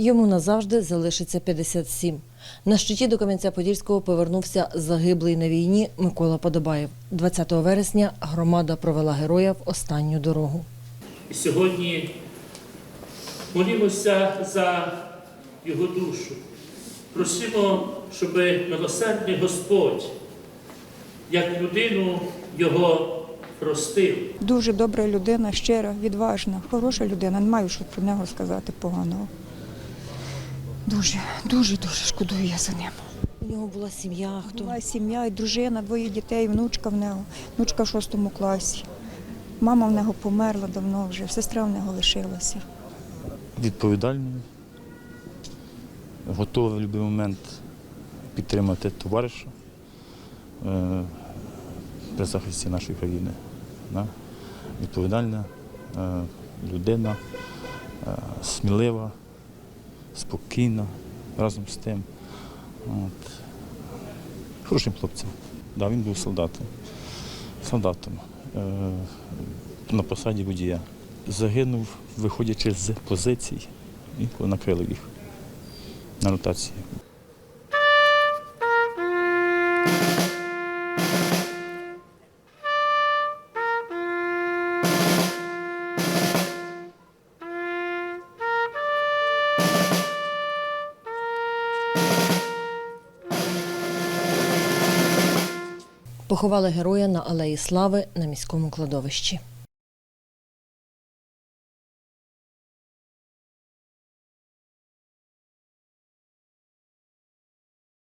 Йому назавжди залишиться 57. На щиті до Кам'янця-Подільського повернувся загиблий на війні Микола Подобаєв. 20 вересня громада провела героя в останню дорогу. І сьогодні молімося за його душу. Просимо, щоб милосердний Господь, як людину його простив. Дуже добра людина, щира, відважна, хороша людина. Не маю що про нього сказати поганого. Дуже, дуже, дуже шкодую я за ним. У нього була сім'я. Хто Була сім'я, і дружина, двоє дітей, внучка в нього, внучка в шостому класі. Мама в нього померла давно вже, сестра в нього лишилася. відповідальною, готовий в будь-який момент підтримати товариша е, при захисті нашої країни. Відповідальна е, людина, е, смілива, спокійна разом з тим. От. Хорошим хлопцем. Да, він був солдатом. Солдатом е, на посаді водія загинув, виходячи з позицій, і накрили їх на ротації. Поховали героя на алеї Слави на міському кладовищі.